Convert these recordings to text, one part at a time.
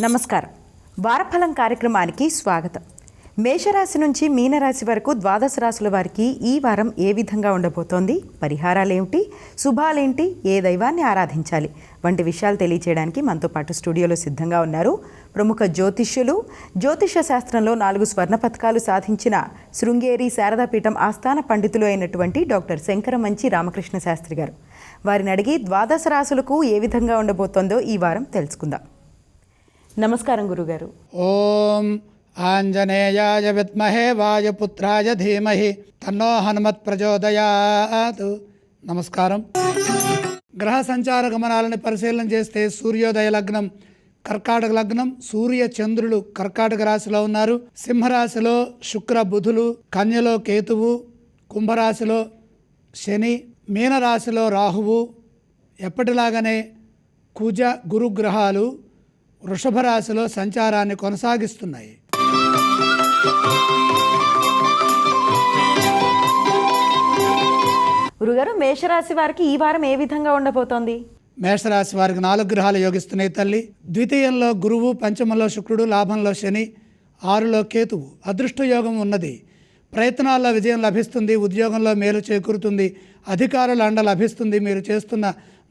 నమస్కారం. వారఫలం కార్యక్రమానికి స్వాగతం. మేషరాశి నుంచి మీనరాశి వరకు ద్వాదశ రాశుల వారికి ఈ వారం ఏ విధంగా ఉండబోతోంది? పరిహారాలేమిటి? శుభాలేంటి? ఏ దైవాన్ని ఆరాధించాలి? వంటి విషయాలు తెలియచేయడానికి మనతో పాటు స్టూడియోలో సిద్ధంగా ఉన్నారు ప్రముఖ జ్యోతిష్యులు. జ్యోతిష శాస్త్రంలో నాలుగు స్వర్ణ పథకాలు సాధించిన శృంగేరి శారదాపీఠం ఆస్థాన పండితులు అయినటువంటి డాక్టర్ శంకరమంచి రామకృష్ణ శాస్త్రి గారు. వారిని అడిగి ద్వాదశ రాశులకు ఏ విధంగా ఉండబోతోందో ఈ వారం తెలుసుకుందాం. నమస్కారం గురుగారు. ఓం ఆంజనేయాయ విద్మహే వాయుపుత్రాయ ధీమహి తన్నో హనుమత్ ప్రచోదయాత్. నమస్కారం. గ్రహ సంచార గమనాలను పరిశీలన చేస్తే సూర్యోదయ లగ్నం కర్కాటక లగ్నం సూర్య చంద్రులు కర్కాటక రాశిలో ఉన్నారు. సింహరాశిలో శుక్ర బుధులు కన్యలో కేతువు కుంభరాశిలో శని మీనరాశిలో రాహువు ఎప్పటిలాగనే కుజ గురుగ్రహాలు వృషభ రాశిలో సంచారాన్ని కొనసాగిస్తున్నాయి. గురుగారు మేషరాశి వారికి ఈ వారం ఏ విధంగా ఉండబోతోంది? మేషరాశి వారికి నాలుగు గ్రహాలు యోగిస్తున్నాయి తల్లి. ద్వితీయంలో గురువు పంచమంలో శుక్రుడు లాభంలో శని ఆరులో కేతువు. అదృష్ట యోగం ఉన్నది. ప్రయత్నాల్లో విజయం లభిస్తుంది ఉద్యోగంలో మేలు చేకూరుతుంది అధికారుల అండ లభిస్తుంది మీరు చేస్తున్న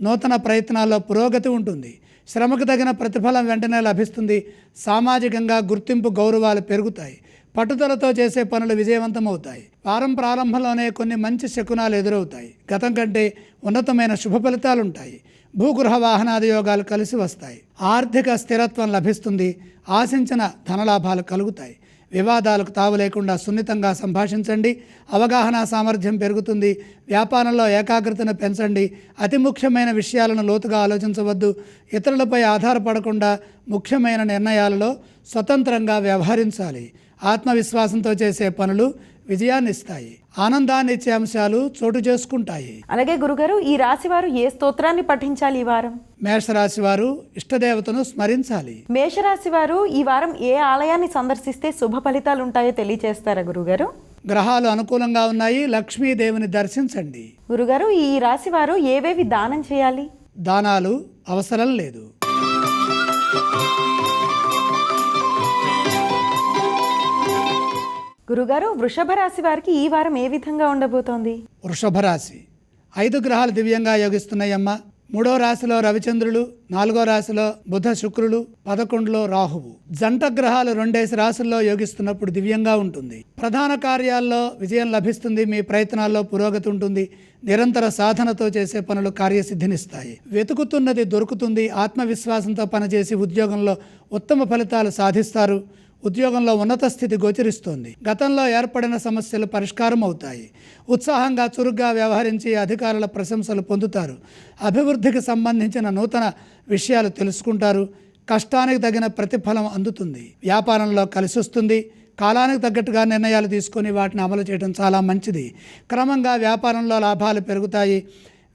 నూతన ప్రయత్నాల్లో పురోగతి ఉంటుంది. శ్రమకు తగిన ప్రతిఫలం వెంటనే లభిస్తుంది. సామాజికంగా గుర్తింపు గౌరవాలు పెరుగుతాయి. పట్టుదలతో చేసే పనులు విజయవంతమవుతాయి. వారం ప్రారంభంలోనే కొన్ని మంచి శకునాలు ఎదురవుతాయి. గతం కంటే ఉన్నతమైన శుభ ఫలితాలు ఉంటాయి భూగృహ వాహనాది యోగాలు కలిసి వస్తాయి. ఆర్థిక స్థిరత్వం లభిస్తుంది. ఆశించిన ధనలాభాలు కలుగుతాయి. వివాదాలకు తావు లేకుండా సున్నితంగా సంభాషించండి. అవగాహన సామర్థ్యం పెరుగుతుంది. వ్యాపారంలో ఏకాగ్రతను పెంచండి. అతి ముఖ్యమైన విషయాలను లోతుగా ఆలోచించవద్దు. ఇతరులపై ఆధారపడకుండా ముఖ్యమైన నిర్ణయాలలో స్వతంత్రంగా వ్యవహరించాలి. ఆత్మవిశ్వాసంతో చేసే పనులు విజయాన్ని ఇస్తాయి. ఆనందాన్ని ఇచ్చే అంశాలు చోటు చేసుకుంటాయి. అలాగే గురుగారు ఈ రాశి వారు ఏ స్తోత్రాన్ని పఠించాలి ఈ వారం? మేషరాశి వారు ఇష్టదేవతను స్మరించాలి. మేషరాశి వారు ఈ వారం ఏ ఆలయాన్ని సందర్శిస్తే శుభ ఫలితాలు ఉంటాయో తెలియచేస్తారా గురుగారు? గ్రహాలు అనుకూలంగా ఉన్నాయి. లక్ష్మీదేవిని దర్శించండి. గురుగారు ఈ రాశి వారు ఏవేవి దానం చేయాలి? దానాలు అవసరం లేదు. గురుగారు వృషభ రాశి వారికి ఈ వారం ఏ విధంగా ఉండబోతోంది? వృషభ రాశి. ఐదు గ్రహాలు దివ్యంగా యోగిస్తున్నాయమ్మ. మూడో రాశిలో రవిచంద్రులు నాలుగో రాశిలో బుధ శుక్రులు పదకొండులో రాహువు. జంట గ్రహాలు రెండేసి రాశుల్లో యోగిస్తున్నప్పుడు దివ్యంగా ఉంటుంది. ప్రధాన కార్యాల్లో విజయం లభిస్తుంది మీ ప్రయత్నాల్లో పురోగతి ఉంటుంది నిరంతర సాధనతో చేసే పనులు కార్యసిద్ధినిస్తాయి. వెతుకుతున్నది దొరుకుతుంది ఆత్మవిశ్వాసంతో పనిచేసి ఉద్యోగంలో ఉత్తమ ఫలితాలు సాధిస్తారు. ఉద్యోగంలో ఉన్నత స్థితి గోచరిస్తోంది. గతంలో ఏర్పడిన సమస్యలు పరిష్కారం అవుతాయి ఉత్సాహంగా చురుగ్గా వ్యవహరించి అధికారుల ప్రశంసలు పొందుతారు. అభివృద్ధికి సంబంధించిన నూతన విషయాలు తెలుసుకుంటారు. కష్టానికి తగిన ప్రతిఫలం అందుతుంది. వ్యాపారంలో కలిసి వస్తుంది కాలానికి తగ్గట్టుగా నిర్ణయాలు తీసుకొని వాటిని అమలు చేయడం చాలా మంచిది. క్రమంగా వ్యాపారంలో లాభాలు పెరుగుతాయి.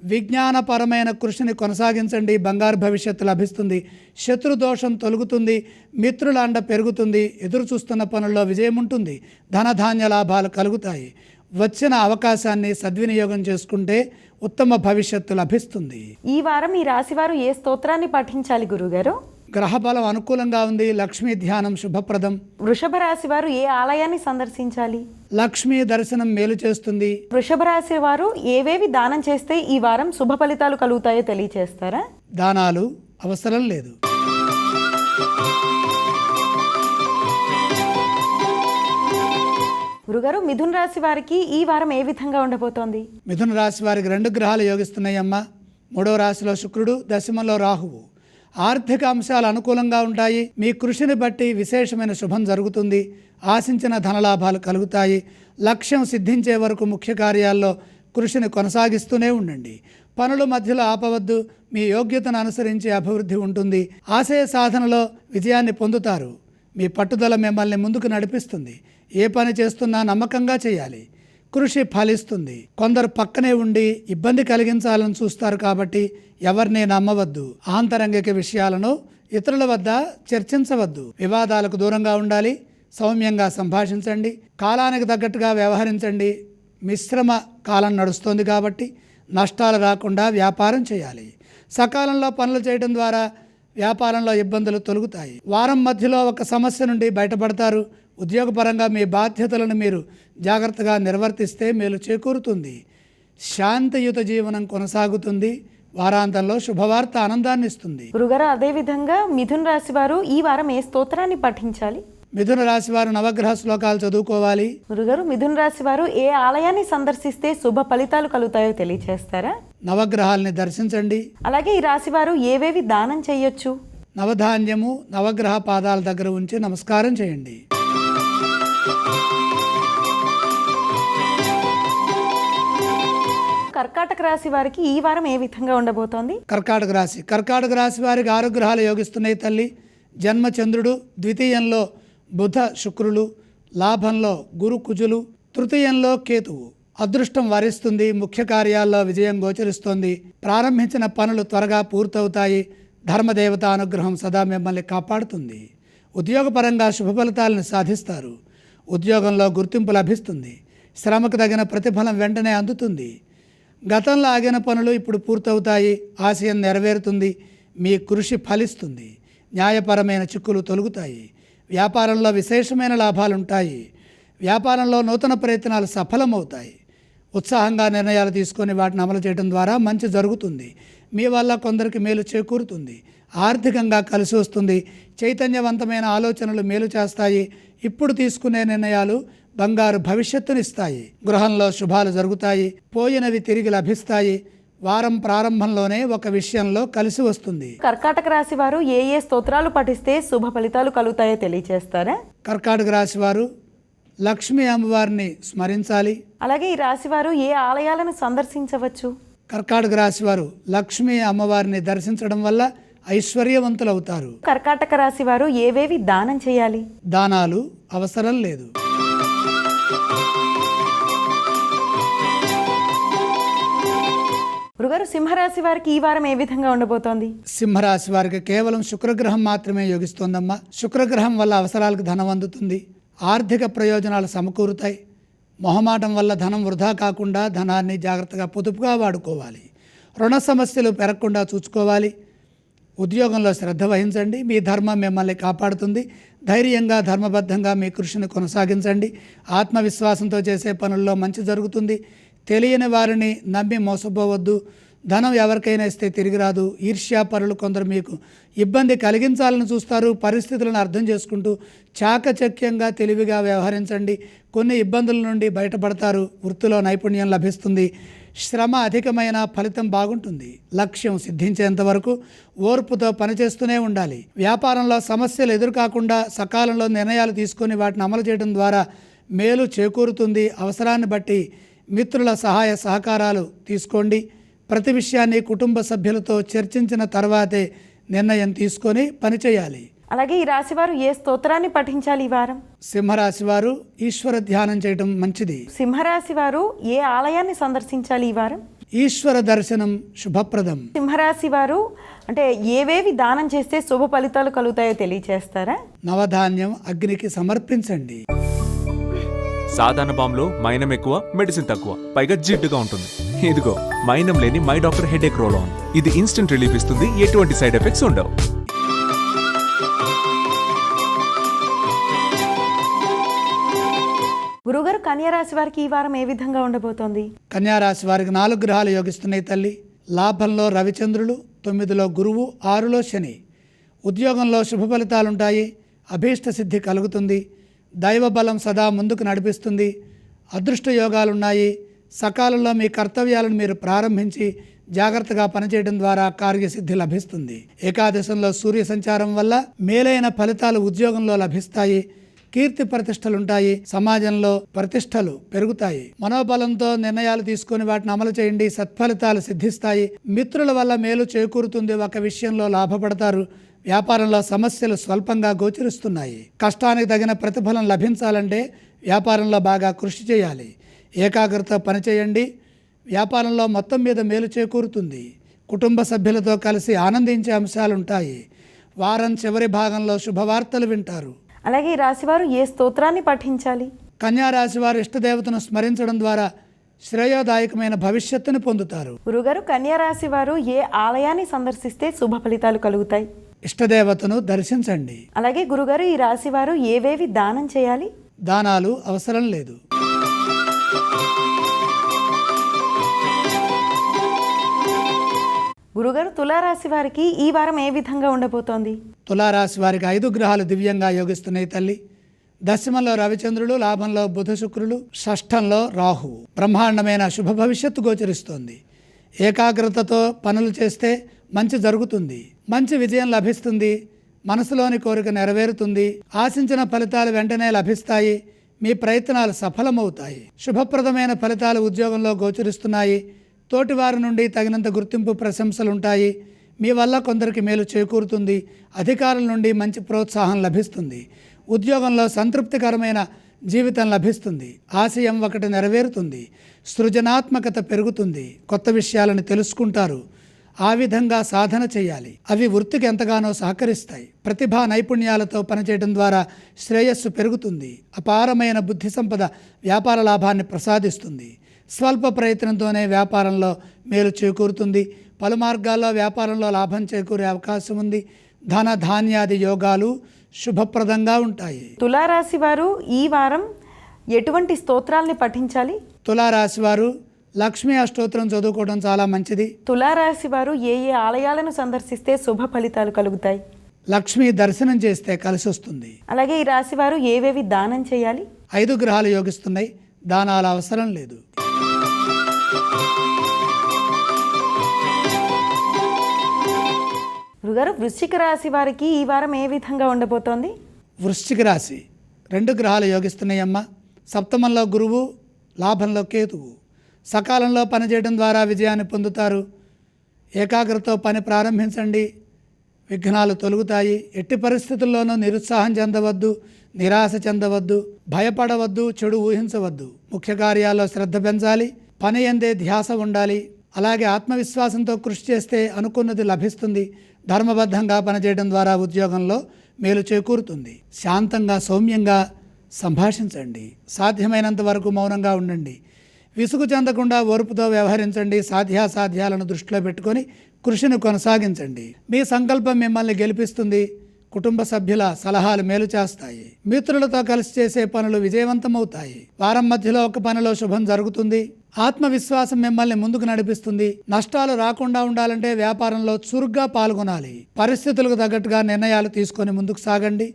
విజ్ఞానపరమైన కృషిని కొనసాగించండి బంగారు భవిష్యత్తు లభిస్తుంది శత్రుదోషం తొలుగుతుంది మిత్రుల అండ పెరుగుతుంది ఎదురు చూస్తున్న పనుల్లో విజయం ఉంటుంది ధనధాన్య లాభాలు కలుగుతాయి. వచ్చిన అవకాశాన్ని సద్వినియోగం చేసుకుంటే ఉత్తమ భవిష్యత్తు లభిస్తుంది. ఈ వారం ఈ రాశివారు ఏ స్తోత్రాన్ని పఠించాలి గురుగారు? గ్రహబలం అనుకూలంగా ఉంది లక్ష్మీ ధ్యానం శుభప్రదం. వృషభ రాశి వారు ఏ ఆలయాన్ని సందర్శించాలి? లక్ష్మీ దర్శనం మేలు చేస్తుంది. వృషభ రాశి వారు ఏవేవి దానం చేస్తే ఈ వారం శుభ ఫలితాలు కలుగుతాయో తెలియచేస్తారా? దానాలు అవసరం లేదు. గురుగారు మిథున్ రాశి వారికి ఈ వారం ఏ విధంగా ఉండబోతోంది? మిథున రాశి వారికి రెండు గ్రహాలు యోగిస్తున్నాయమ్మ. మూడో రాశిలో శుక్రుడు దశమంలో రాహువు. ఆర్థిక అంశాలు అనుకూలంగా ఉంటాయి. మీ కృషిని బట్టి విశేషమైన శుభం జరుగుతుంది. ఆశించిన ధనలాభాలు కలుగుతాయి. లక్ష్యం సిద్ధించే వరకు ముఖ్య కార్యాల్లో కృషిని కొనసాగిస్తూనే ఉండండి. పనుల మధ్యలో ఆపవద్దు. మీ యోగ్యతను అనుసరించి అభివృద్ధి ఉంటుంది. ఆశయ సాధనలో విజయాన్ని పొందుతారు. మీ పట్టుదల మిమ్మల్ని ముందుకు నడిపిస్తుంది. ఏ పని చేస్తున్నా నమ్మకంగా చేయాలి. కృషి ఫలిస్తుంది. కొందరు పక్కనే ఉండి ఇబ్బంది కలిగించాలని చూస్తారు కాబట్టి ఎవరిని నమ్మవద్దు. ఆంతరంగిక విషయాలను ఇతరుల వద్ద చర్చించవద్దు. వివాదాలకు దూరంగా ఉండాలి సౌమ్యంగా సంభాషించండి కాలానికి తగ్గట్టుగా వ్యవహరించండి. మిశ్రమ కాలం నడుస్తోంది కాబట్టి నష్టాలు రాకుండా వ్యాపారం చేయాలి. సకాలంలో పనులు చేయడం ద్వారా వ్యాపారంలో ఇబ్బందులు తొలుగుతాయి. వారం మధ్యలో ఒక సమస్య నుండి బయటపడతారు. ఉద్యోగపరంగా మీ బాధ్యతలను మీరు జాగ్రత్తగా నిర్వర్తిస్తే మేలు చేకూరుతుంది. శాంతియుత జీవనం కొనసాగుతుంది. వారాంతంలో శుభవార్త ఆనందాన్ని ఇస్తుంది గురుగారు అదేవిధంగా మిథున్ రాశి వారు ఈ వారం ఏ స్తోత్రాన్ని పఠించాలి? మిథున రాశి వారు నవగ్రహ శ్లోకాలు చదువుకోవాలి. గురుగారు మిథున్ రాశి వారు ఏ ఆలయాన్ని సందర్శిస్తే శుభ ఫలితాలు కలుగుతాయో తెలియచేస్తారా? నవగ్రహాల్ని దర్శించండి. అలాగే ఈ రాశి వారు ఏవేవి దానం చేయొచ్చు? నవధాన్యము నవగ్రహ పాదాల దగ్గర ఉంచి నమస్కారం చేయండి. కర్కాటక రాశి వారికి ఈ వారం ఏ విధంగా ఉండబోతోంది? కర్కాటక రాశి. కర్కాటక రాశి వారికి ఆరుగ్రహాలు యోగిస్తున్నాయి తల్లి. జన్మచంద్రుడు ద్వితీయంలో బుధ శుక్రులు లాభంలో గురు కుజులు తృతీయంలో కేతువు. అదృష్టం వరిస్తుంది ముఖ్య కార్యాల్లో విజయం గోచరిస్తోంది. ప్రారంభించిన పనులు త్వరగా పూర్తవుతాయి. ధర్మదేవత అనుగ్రహం సదా మిమ్మల్ని కాపాడుతుంది. ఉద్యోగపరంగా శుభ ఫలితాలను సాధిస్తారు. ఉద్యోగంలో గుర్తింపు లభిస్తుంది. శ్రమకు తగిన ప్రతిఫలం వెంటనే అందుతుంది. గతంలో ఆగిన పనులు ఇప్పుడు పూర్తవుతాయి. ఆశయం నెరవేరుతుంది. మీ కృషి ఫలిస్తుంది. న్యాయపరమైన చిక్కులు తొలుగుతాయి. వ్యాపారంలో విశేషమైన లాభాలుంటాయి. వ్యాపారంలో నూతన ప్రయత్నాలు సఫలమవుతాయి. ఉత్సాహంగా నిర్ణయాలు తీసుకొని వాటిని అమలు చేయడం ద్వారా మంచి జరుగుతుంది. మీ వల్ల కొందరికి మేలు చేకూరుతుంది. ఆర్థికంగా కలిసి వస్తుంది. చైతన్యవంతమైన ఆలోచనలు మేలు చేస్తాయి. ఇప్పుడు తీసుకునే నిర్ణయాలు బంగారు భవిష్యత్తునిస్తాయి. గృహంలో శుభాలు జరుగుతాయి. పోయినవి తిరిగి లభిస్తాయి. వారం ప్రారంభంలోనే ఒక విషయంలో కలిసి వస్తుంది. కర్కాటక రాశి వారు ఏ ఏ స్తోత్రాలు పఠిస్తే శుభ ఫలితాలు కలుగుతాయో తెలియచేస్తారా కర్కాటక రాశి వారు లక్ష్మీ అమ్మవారిని స్మరించాలి. అలాగే ఈ రాశి వారు ఏ ఆలయాలను సందర్శించవచ్చు? కర్కాటక రాశి వారు లక్ష్మీ అమ్మవారిని దర్శించడం వల్ల ఐశ్వర్యవంతులవుతారు. కర్కాటక రాశి వారు ఏవేవి దానం చేయాలి? దానాలు అవసరం లేదు. గురుగారు సింహరాశి వారికి ఈ వారం ఏ విధంగా ఉండబోతోంది? సింహరాశి వారికి కేవలం శుక్రగ్రహం మాత్రమే యోగిస్తోందమ్మా. శుక్రగ్రహం వల్ల అవసరాలకు ధనం అందుతుంది. ఆర్థిక ప్రయోజనాలు సమకూరుతాయి. మొహమాటం వల్ల ధనం వృధా కాకుండా ధనాన్ని జాగ్రత్తగా పొదుపుగా వాడుకోవాలి. రుణ సమస్యలు పెరగకుండా చూసుకోవాలి. ఉద్యోగంలో శ్రద్ధ వహించండి. మీ ధర్మం మిమ్మల్ని కాపాడుతుంది. ధైర్యంగా ధర్మబద్ధంగా మీ కృషిని కొనసాగించండి. ఆత్మవిశ్వాసంతో చేసే పనుల్లో మంచి జరుగుతుంది. తెలియని వారిని నమ్మి మోసపోవద్దు. ధనం ఎవరికైనా ఇస్తే తిరిగి రాదు. ఈర్ష్యాపరులు కొందరు మీకు ఇబ్బంది కలిగించాలని చూస్తారు. పరిస్థితులను అర్థం చేసుకుంటూ చాకచక్యంగా తెలివిగా వ్యవహరించండి. కొన్ని ఇబ్బందుల నుండి బయటపడతారు. వృత్తిలో నైపుణ్యం లభిస్తుంది. శ్రమ అధికమైన ఫలితం బాగుంటుంది. లక్ష్యం సిద్ధించేంత వరకు ఓర్పుతో పనిచేస్తూనే ఉండాలి. వ్యాపారంలో సమస్యలు ఎదురుకాకుండా సకాలంలో నిర్ణయాలు తీసుకొని వాటిని అమలు చేయడం ద్వారా మేలు చేకూరుతుంది. అవసరాన్ని బట్టి మిత్రుల సహాయ సహకారాలు తీసుకోండి. ప్రతి విషయాన్ని కుటుంబ సభ్యులతో చర్చించిన తర్వాతే నిర్ణయం తీసుకొని పనిచేయాలి అలాగే ఈ రాశి వారు ఏ స్తోత్రాన్ని పఠించాలి ఈ వారం? సింహరాశి వారు ఈశ్వర ధ్యానం చేయడం మంచిది. సింహరాశి వారు ఏ ఆలయాన్ని సందర్శించాలి ఈ వారం? ఈశ్వర దర్శనం శుభప్రదం. సింహరాశి వారు అంటే ఏవేవి దానం చేస్తే శుభ ఫలితాలు కలుగుతాయో తెలియచేస్తారా? నవధాన్యం అగ్నికి సమర్పించండి. సాధారణ బాంబులో మైనం ఎక్కువ మెడిసిన్ తక్కువ. పైగా జిడ్డుగా ఉంటుంది. ఇదిగో మైనం లేని my doctor headache roll on. ఇది ఇన్స్టెంట్ రిలీఫ్ ఇస్తుంది. ఎటువంటి సైడ్ ఎఫెక్ట్స్ ఉండవు. గురుగారు కన్యా రాశి వారికి ఈ వారం ఏ విధంగా ఉండబోతోంది? కన్యారాశి వారికి నాలుగు గ్రహాలు యోగిస్తున్నాయి తల్లి. లాభంలో రవిచంద్రులు తొమ్మిదిలో గురువు ఆరులో శని. ఉద్యోగంలో శుభ ఫలితాలుంటాయి. అభీష్ట సిద్ధి కలుగుతుంది. దైవబలం సదా ముందుకు నడిపిస్తుంది. అదృష్ట యోగాలున్నాయి. సకాలంలో మీ కర్తవ్యాలను మీరు ప్రారంభించి జాగ్రత్తగా పనిచేయడం ద్వారా కార్యసిద్ధి లభిస్తుంది. ఏకాదశంలో సూర్య సంచారం వల్ల మేలైన ఫలితాలు ఉద్యోగంలో లభిస్తాయి. కీర్తి ప్రతిష్టలుంటాయి. సమాజంలో ప్రతిష్టలు పెరుగుతాయి. మనోబలంతో నిర్ణయాలు తీసుకొని వాటిని అమలు చేయండి. సత్ఫలితాలు సిద్ధిస్తాయి. మిత్రుల వల్ల మేలు చేకూరుతుంది. ఒక విషయంలో లాభపడతారు. వ్యాపారంలో సమస్యలు స్వల్పంగా గోచరిస్తున్నాయి. కష్టానికి తగిన ప్రతిఫలం లభించాలంటే వ్యాపారంలో బాగా కృషి చేయాలి. ఏకాగ్రత పనిచేయండి వ్యాపారంలో మొత్తం మీద మేలు చేకూరుతుంది. కుటుంబ సభ్యులతో కలిసి ఆనందించే అంశాలుంటాయి. వారం చివరి భాగంలో శుభవార్తలు వింటారు. అలాగే ఈ రాశి వారు ఏ స్తోత్రాన్ని పఠించాలి కన్యారాశి వారు ఇష్టదేవతను స్మరించడం ద్వారా శ్రేయోదాయకమైన భవిష్యత్తును పొందుతారు. గురుగారు కన్యా రాశి వారు ఏ ఆలయాన్ని సందర్శిస్తే శుభ ఫలితాలు కలుగుతాయి? ఇష్టదేవతను దర్శించండి. అలాగే గురుగారు ఈ రాశి వారు ఏవేవి దానం చేయాలి? దానాలు అవసరం లేదు. గురుగారు తులారాశి వారికి ఈ వారం ఏ విధంగా ఉండబోతోంది? తులారాశి వారికి ఐదు గ్రహాలు దివ్యంగా యోగిస్తున్నాయి తల్లి. దశమంలో రవిచంద్రుడు లాభంలో బుధ శుక్రులు షష్ఠంలో రాహువు బ్రహ్మాండమైన శుభ భవిష్యత్తు గోచరిస్తోంది. ఏకాగ్రతతో పనులు చేస్తే మంచి జరుగుతుంది. మంచి విజయం లభిస్తుంది. మనసులోని కోరిక నెరవేరుతుంది. ఆశించిన ఫలితాలు వెంటనే లభిస్తాయి. మీ ప్రయత్నాలు సఫలమవుతాయి. శుభప్రదమైన ఫలితాలు ఉద్యోగంలో గోచరిస్తున్నాయి. తోటివారి నుండి తగినంత గుర్తింపు ప్రశంసలుంటాయి. మీ వల్ల కొందరికి మేలు చేకూరుతుంది. అధికారుల నుండి మంచి ప్రోత్సాహం లభిస్తుంది. ఉద్యోగంలో సంతృప్తికరమైన జీవితం లభిస్తుంది. ఆశయం ఒకటి నెరవేరుతుంది. సృజనాత్మకత పెరుగుతుంది. కొత్త విషయాలను తెలుసుకుంటారు. ఆ విధంగా సాధన చేయాలి. అవి వృత్తికి ఎంతగానో సహకరిస్తాయి. ప్రతిభా నైపుణ్యాలతో పనిచేయడం ద్వారా శ్రేయస్సు పెరుగుతుంది. అపారమైన బుద్ధి సంపద వ్యాపార లాభాన్ని ప్రసాదిస్తుంది. స్వల్ప ప్రయత్నంతోనే వ్యాపారంలో మేలు చేకూరుతుంది. పలు మార్గాల్లో వ్యాపారంలో లాభం చేకూరే అవకాశం ఉంది. ధన ధాన్యాది యోగాలు శుభప్రదంగా ఉంటాయి. తులారాశి వారు ఈ వారం ఎటువంటి స్తోత్రాల్ని పఠించాలి? తులారాశి వారు లక్ష్మీ అష్టోత్తరం చదువుకోవడం చాలా మంచిది. తులారాశి వారు ఏ ఏ ఆలయాలను సందర్శిస్తే శుభ ఫలితాలు కలుగుతాయి? లక్ష్మీ దర్శనం చేస్తే కలిసి వస్తుంది. అలాగే ఈ రాశి వారు ఏవేవి దానం చేయాలి? ఐదు గ్రహాలు యోగిస్తున్నాయి. దానాల అవసరం లేదు. గురుగారు వృశ్చిక రాశి వారికి ఈ వారం ఏ విధంగా ఉండబోతోంది? వృశ్చిక రాశి రెండు గ్రహాలు యోగిస్తున్నాయమ్మ. సప్తమంలో గురువు లాభంలో కేతువు. సకాలంలో పనిచేయడం ద్వారా విజయాన్ని పొందుతారు. ఏకాగ్రతతో పని ప్రారంభించండి. విఘ్నాలు తొలుగుతాయి. ఎట్టి పరిస్థితుల్లోనూ నిరుత్సాహం చెందవద్దు నిరాశ చెందవద్దు భయపడవద్దు చెడు ఊహించవద్దు. ముఖ్య కార్యాల్లో శ్రద్ధ పెంచాలి. పని ఎందే ధ్యాస ఉండాలి. అలాగే ఆత్మవిశ్వాసంతో కృషి చేస్తే అనుకున్నది లభిస్తుంది. ధర్మబద్ధంగా పనిచేయడం ద్వారా ఉద్యోగంలో మేలు చేకూరుతుంది. శాంతంగా సౌమ్యంగా సంభాషించండి. సాధ్యమైనంత వరకు మౌనంగా ఉండండి. విసుగు చెందకుండా ఓర్పుతో వ్యవహరించండి సాధ్యాసాధ్యాలను దృష్టిలో పెట్టుకొని కృషిని కొనసాగించండి. మీ సంకల్పం మిమ్మల్ని గెలిపిస్తుంది. కుటుంబ సభ్యుల సలహాలు మేలు చేస్తాయి. మిత్రులతో కలిసి చేసే పనులు విజయవంతమవుతాయి. వారం మధ్యలో ఒక పనిలో శుభం జరుగుతుంది. ఆత్మవిశ్వాసం మిమ్మల్ని ముందుకు నడిపిస్తుంది. నష్టాలు రాకుండా ఉండాలంటే వ్యాపారంలో చురుగ్గా పాల్గొనాలి. పరిస్థితులకు తగ్గట్టుగా నిర్ణయాలు తీసుకొని ముందుకు సాగండి.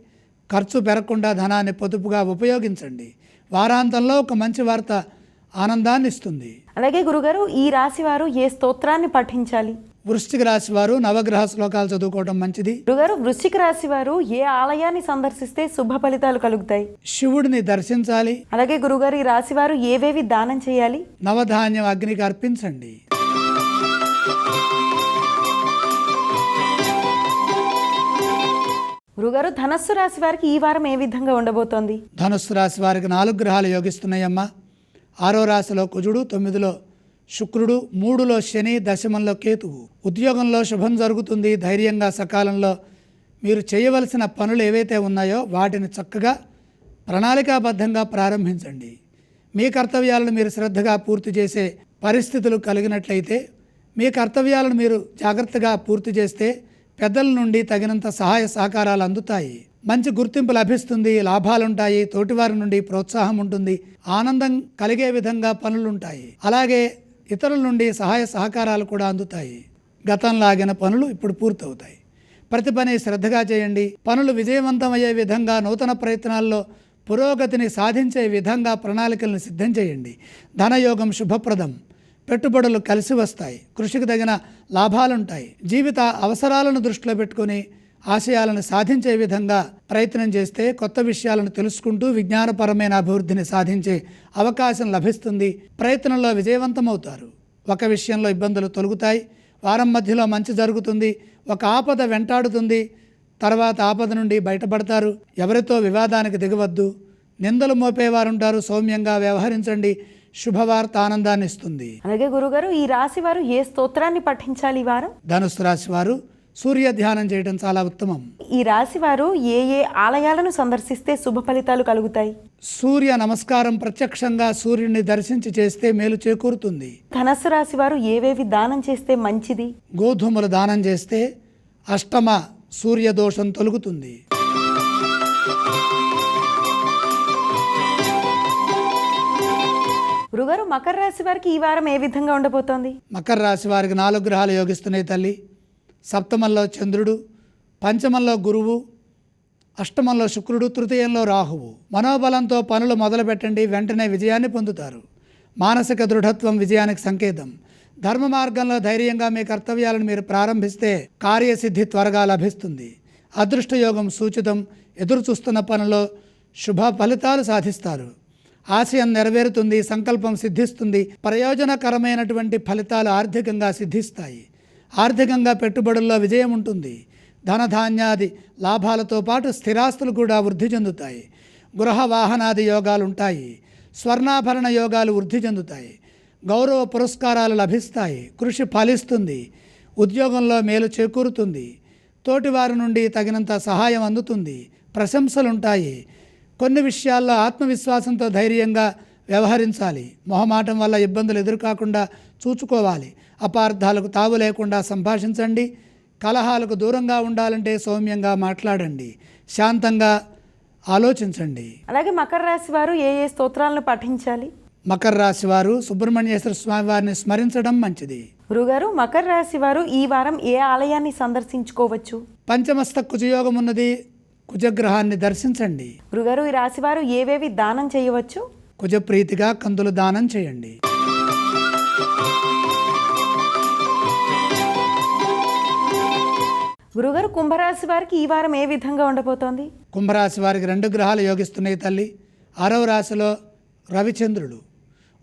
ఖర్చు పెరగకుండా ధనాన్ని పొదుపుగా ఉపయోగించండి. వారాంతంలో ఒక మంచి వార్త ఆనందాన్ని ఇస్తుంది అలాగే గురుగారు ఈ రాశి వారు ఏ స్తోత్రాన్ని పఠించాలి? వృశ్చిక రాశి వారు నవగ్రహ శ్లోకాలు చదువుకోవడం మంచిది. గురుగారు వృశ్చిక రాశి వారు ఏ ఆలయాన్ని సందర్శిస్తే శుభ ఫలితాలు కలుగుతాయి? శివుడిని దర్శించాలి. అలాగే గురుగారు ఈ రాశి వారు ఏవేవి దానం చేయాలి? నవధాన్యం అగ్నికి అర్పించండి. గురుగారు ధనస్సు రాశి వారికి ఈ వారం ఏ విధంగా ఉండబోతోంది? ధనుస్సు రాశి వారికి నాలుగు గ్రహాలు యోగిస్తున్నాయమ్మా. ఆరో రాశిలో కుజుడు తొమ్మిదిలో శుక్రుడు మూడులో శని దశమంలో కేతువు. ఉద్యోగంలో శుభం జరుగుతుంది. ధైర్యంగా సకాలంలో మీరు చేయవలసిన పనులు ఏవైతే ఉన్నాయో వాటిని చక్కగా ప్రణాళికాబద్ధంగా ప్రారంభించండి. మీ కర్తవ్యాలను మీరు శ్రద్ధగా పూర్తి చేసే పరిస్థితులు కలిగినట్లయితే మీ కర్తవ్యాలను మీరు జాగ్రత్తగా పూర్తి చేస్తే పెద్దల నుండి తగినంత సహాయ సహకారాలు అందుతాయి. మంచి గుర్తింపు లభిస్తుంది లాభాలుంటాయి తోటివారి నుండి ప్రోత్సాహం ఉంటుంది ఆనందం కలిగే విధంగా పనులుంటాయి. అలాగే ఇతరుల నుండి సహాయ సహకారాలు కూడా అందుతాయి. గతంలో ఆగిన పనులు ఇప్పుడు పూర్తవుతాయి. ప్రతి పని శ్రద్ధగా చేయండి. పనులు విజయవంతమయ్యే విధంగా నూతన ప్రయత్నాల్లో పురోగతిని సాధించే విధంగా ప్రణాళికలను సిద్ధం చేయండి. ధనయోగం శుభప్రదం. పెట్టుబడులు కలిసి వస్తాయి. కృషికి తగిన లాభాలుంటాయి. జీవిత అవసరాలను దృష్టిలో పెట్టుకొని ఆశయాలను సాధించే విధంగా ప్రయత్నం చేస్తే కొత్త విషయాలను తెలుసుకుంటూ విజ్ఞానపరమైన అభివృద్ధిని సాధించే అవకాశం లభిస్తుంది. ప్రయత్నంలో విజయవంతమవుతారు. ఒక విషయంలో ఇబ్బందులు తొలుగుతాయి. వారం మధ్యలో మంచి జరుగుతుంది. ఒక ఆపద వెంటాడుతుంది. తర్వాత ఆపద నుండి బయటపడతారు. ఎవరితో వివాదానికి దిగవద్దు. నిందలు మోపేవారు ఉంటారు సౌమ్యంగా వ్యవహరించండి. శుభవార్త ఆనందాన్ని ఇస్తుంది అలాగే గురుగారు ఈ రాశి వారు ఏ స్తోత్రాన్ని పఠించాలి వారం? ధనుసు రాశి వారు సూర్య ధ్యానం చేయడం చాలా ఉత్తమం. ఈ రాశి వారు ఏ ఏ ఆలయాలను సందర్శిస్తే శుభ ఫలితాలు కలుగుతాయి? సూర్య నమస్కారం ప్రత్యక్షంగా సూర్యుడిని దర్శించి చేస్తే మేలు చేకూరుతుంది. ధనస్సు రాశి వారు ఏవేవి దానం చేస్తే మంచిది? గోధుమలు దానం చేస్తే అష్టమ సూర్యదోషం తొలుగుతుంది. గురుగారు మకర రాశి వారికి ఈ వారం ఏ విధంగా ఉండబోతోంది? మకర రాశి వారికి నాలుగు గ్రహాలు యోగిస్తున్నాయి తల్లి. సప్తమంలో చంద్రుడు పంచమంలో గురువు అష్టమంలో శుక్రుడు తృతీయంలో రాహువు. మనోబలంతో పనులు మొదలుపెట్టండి వెంటనే విజయాన్ని పొందుతారు. మానసిక దృఢత్వం విజయానికి సంకేతం. ధర్మ మార్గంలో ధైర్యంగా మీ కర్తవ్యాలను మీరు ప్రారంభిస్తే కార్యసిద్ధి త్వరగా లభిస్తుంది. అదృష్టయోగం సూచితం. ఎదురు చూస్తున్న పనిలో శుభ ఫలితాలు సాధిస్తారు. ఆశయం నెరవేరుతుంది సంకల్పం సిద్ధిస్తుంది ప్రయోజనకరమైనటువంటి ఫలితాలు ఆర్థికంగా సిద్ధిస్తాయి. ఆర్థికంగా పెట్టుబడుల్లో విజయం ఉంటుంది. ధనధాన్యాది లాభాలతో పాటు స్థిరాస్తులు కూడా వృద్ధి చెందుతాయి. గృహ వాహనాది యోగాలు ఉంటాయి స్వర్ణాభరణ యోగాలు వృద్ధి చెందుతాయి. గౌరవ పురస్కారాలు లభిస్తాయి. కృషి ఫలిస్తుంది. ఉద్యోగంలో మేలు చేకూరుతుంది. తోటివారి నుండి తగినంత సహాయం అందుతుంది. ప్రశంసలుంటాయి. కొన్ని విషయాల్లో ఆత్మవిశ్వాసంతో ధైర్యంగా వ్యవహరించాలి. మొహమాటం వల్ల ఇబ్బందులు ఎదురుకాకుండా చూచుకోవాలి. అపార్థాలకు తావు లేకుండా సంభాషించండి. కలహాలకు దూరంగా ఉండాలంటే సౌమ్యంగా మాట్లాడండి. శాంతంగా ఆలోచించండి. అలాగే మకర రాశి వారు ఏ ఏ స్తోత్రాలను పఠించాలి మకర రాశి వారు సుబ్రహ్మణ్యేశ్వర స్వామి వారిని స్మరించడం మంచిది. గురుగారు మకర రాశి వారు ఈ వారం ఏ ఆలయాన్ని సందర్శించుకోవచ్చు? పంచమస్త కుజయోగం ఉన్నది. కుజగ్రహాన్ని దర్శించండి. గురుగారు ఈ రాశి వారు ఏవేవి దానం చేయవచ్చు? కుజప్రీతిగా కందులు దానం చేయండి. గురుగారు కుంభరాశి వారికి ఈ వారం ఏ విధంగా ఉండబోతోంది? కుంభరాశి వారికి రెండు గ్రహాలు యోగిస్తున్నాయి తల్లి. ఆరవ రాశిలో రవిచంద్రుడు.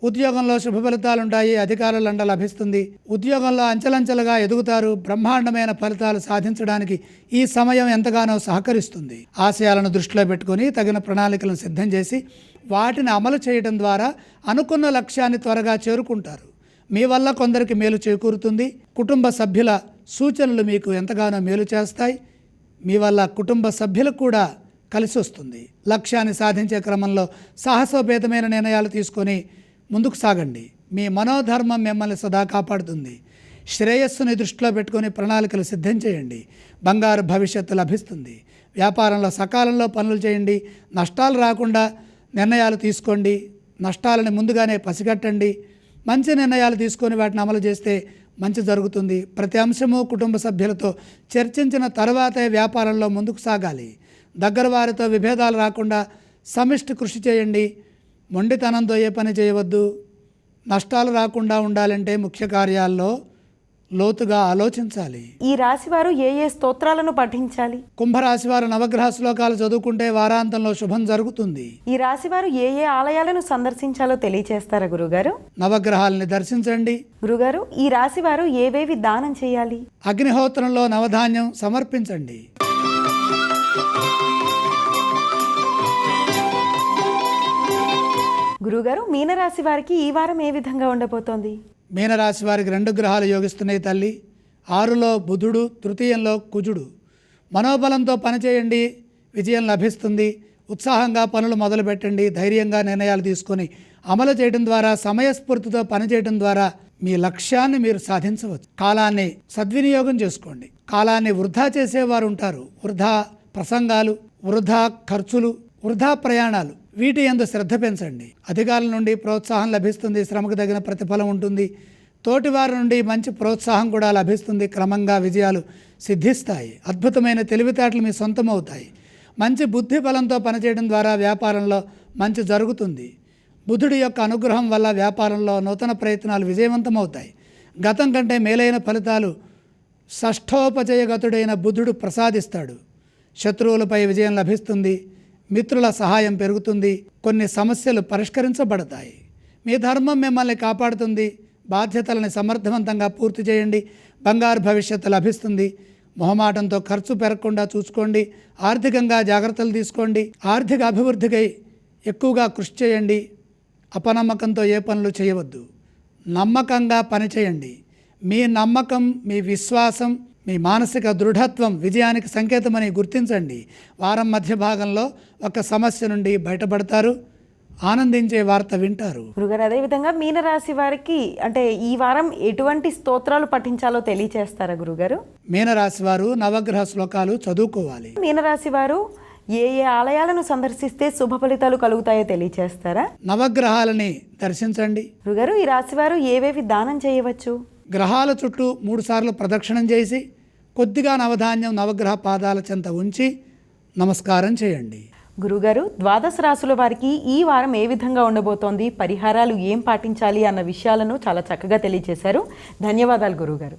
ఉద్యోగంలో శుభ ఫలితాలు ఉంటాయి అధికారుల లండ లభిస్తుంది. ఉద్యోగంలో అంచెలంచెలుగా ఎదుగుతారు బ్రహ్మాండమైన ఫలితాలు సాధించడానికి ఈ సమయం ఎంతగానో సహకరిస్తుంది. ఆశయాలను దృష్టిలో పెట్టుకొని తగిన ప్రణాళికలను సిద్ధం చేసి వాటిని అమలు చేయడం ద్వారా అనుకున్న లక్ష్యాన్ని త్వరగా చేరుకుంటారు. మీ వల్ల కొందరికి మేలు చేకూరుతుంది. కుటుంబ సభ్యుల సూచనలు మీకు ఎంతగానో మేలు చేస్తాయి. మీ వల్ల కుటుంబ సభ్యులకు కూడా కలిసి వస్తుంది. లక్ష్యాన్ని సాధించే క్రమంలో సాహసోపేతమైన నిర్ణయాలు తీసుకొని ముందుకు సాగండి. మీ మనోధర్మం మిమ్మల్ని సదా కాపాడుతుంది. శ్రేయస్సుని దృష్టిలో పెట్టుకొని ప్రణాళికలు సిద్ధం చేయండి. బంగారు భవిష్యత్తు లభిస్తుంది. వ్యాపారంలో సకాలంలో పనులు చేయండి. నష్టాలు రాకుండా నిర్ణయాలు తీసుకోండి. నష్టాలని ముందుగానే పసిగట్టండి. మంచి నిర్ణయాలు తీసుకొని వాటిని అమలు చేస్తే మంచి జరుగుతుంది. ప్రతి అంశము కుటుంబ సభ్యులతో చర్చించిన తర్వాతే వ్యాపారంలో ముందుకు సాగాలి. దగ్గర వారితో విభేదాలు రాకుండా సమిష్టి కృషి చేయండి. మొండితనంతో ఏ పని చేయవద్దు. నష్టాలు రాకుండా ఉండాలంటే ముఖ్య కార్యాల్లో లోతుగా ఆలోచించాలి. ఈ రాశి వారు ఏ ఏ స్తోత్రాలను పఠించాలి? కుంభరాశి వారు నవగ్రహ శ్లోకాలు చదువుకుంటే వారాంతంలో శుభం జరుగుతుంది. ఈ రాశి వారు ఏ ఏ ఆలయాలను సందర్శించాలో తెలియచేస్తారా గురుగారు? నవగ్రహాలని దర్శించండి. గురుగారు ఈ రాశి వారు ఏవేవి దానం చేయాలి? అగ్నిహోత్రంలో నవధాన్యం సమర్పించండి. గురుగారు మీనరాశి వారికి ఈ వారం ఏ విధంగా ఉండబోతోంది? మీనరాశి వారికి రెండు గ్రహాలు యోగిస్తున్నాయి తల్లి. ఆరులో బుధుడు తృతీయంలో కుజుడు. మనోబలంతో పనిచేయండి విజయం లభిస్తుంది. ఉత్సాహంగా పనులు మొదలుపెట్టండి ధైర్యంగా నిర్ణయాలు తీసుకొని అమలు చేయడం ద్వారా సమయస్ఫూర్తితో పనిచేయడం ద్వారా మీ లక్ష్యాన్ని మీరు సాధించవచ్చు. కాలాన్ని సద్వినియోగం చేసుకోండి. కాలాన్ని వృధా చేసేవారు ఉంటారు. వృధా ప్రసంగాలు వృధా ఖర్చులు వృధా ప్రయాణాలు. వీటి ఎందు శ్రద్ధ పెంచండి. అధికారుల నుండి ప్రోత్సాహం లభిస్తుంది శ్రమకు తగిన ప్రతిఫలం ఉంటుంది. తోటివారి నుండి మంచి ప్రోత్సాహం కూడా లభిస్తుంది. క్రమంగా విజయాలు సిద్ధిస్తాయి. అద్భుతమైన తెలివితేటలు మీ సొంతం అవుతాయి మంచి బుద్ధి బలంతో పనిచేయడం ద్వారా వ్యాపారంలో మంచి జరుగుతుంది. బుధుడి యొక్క అనుగ్రహం వల్ల వ్యాపారంలో నూతన ప్రయత్నాలు విజయవంతమవుతాయి. గతం కంటే మేలైన ఫలితాలు షష్ఠోపజయగతుడైన బుధుడు ప్రసాదిస్తాడు. శత్రువులపై విజయం లభిస్తుంది. మిత్రుల సహాయం పెరుగుతుంది కొన్ని సమస్యలు పరిష్కరించబడతాయి. మీ ధర్మం మిమ్మల్ని కాపాడుతుంది బాధ్యతలను సమర్థవంతంగా పూర్తి చేయండి బంగారు భవిష్యత్తు లభిస్తుంది. మొహమాటంతో ఖర్చు పెరగకుండా చూసుకోండి ఆర్థికంగా జాగ్రత్తలు తీసుకోండి ఆర్థిక అభివృద్ధికై ఎక్కువగా కృషి చేయండి. అపనమ్మకంతో ఏ పనులు చేయవద్దు. నమ్మకంగా పనిచేయండి. మీ నమ్మకం మీ విశ్వాసం మీ మానసిక దృఢత్వం విజయానికి సంకేతమని గుర్తించండి. వారం మధ్య భాగంలో ఒక సమస్య నుండి బయటపడతారు. ఆనందించే వార్త వింటారు. గురుగారు అదేవిధంగా మీనరాశి వారికి అంటే ఈ వారం ఎటువంటి స్తోత్రాలు పఠించాలో తెలియచేస్తారా గురుగారు? మీనరాశి వారు నవగ్రహ శ్లోకాలు చదువుకోవాలి. మీనరాశి వారు ఏ ఏ ఆలయాలను సందర్శిస్తే శుభ ఫలితాలు కలుగుతాయో తెలియచేస్తారా? నవగ్రహాలని దర్శించండి. గురుగారు ఈ రాశి వారు ఏవేవి దానం చేయవచ్చు? గ్రహాల చుట్టూ మూడుసార్లు ప్రదక్షిణం చేసి కొద్దిగా నవధాన్యం నవగ్రహ పాదాల చెంత ఉంచి నమస్కారం చేయండి. గురుగారు ద్వాదశ రాసుల వారికి ఈ వారం ఏ విధంగా ఉండబోతోంది? పరిహారాలు ఏం పాటించాలి అన్న విషయాలను చాలా చక్కగా తెలియజేశారు ధన్యవాదాలు గురుగారు.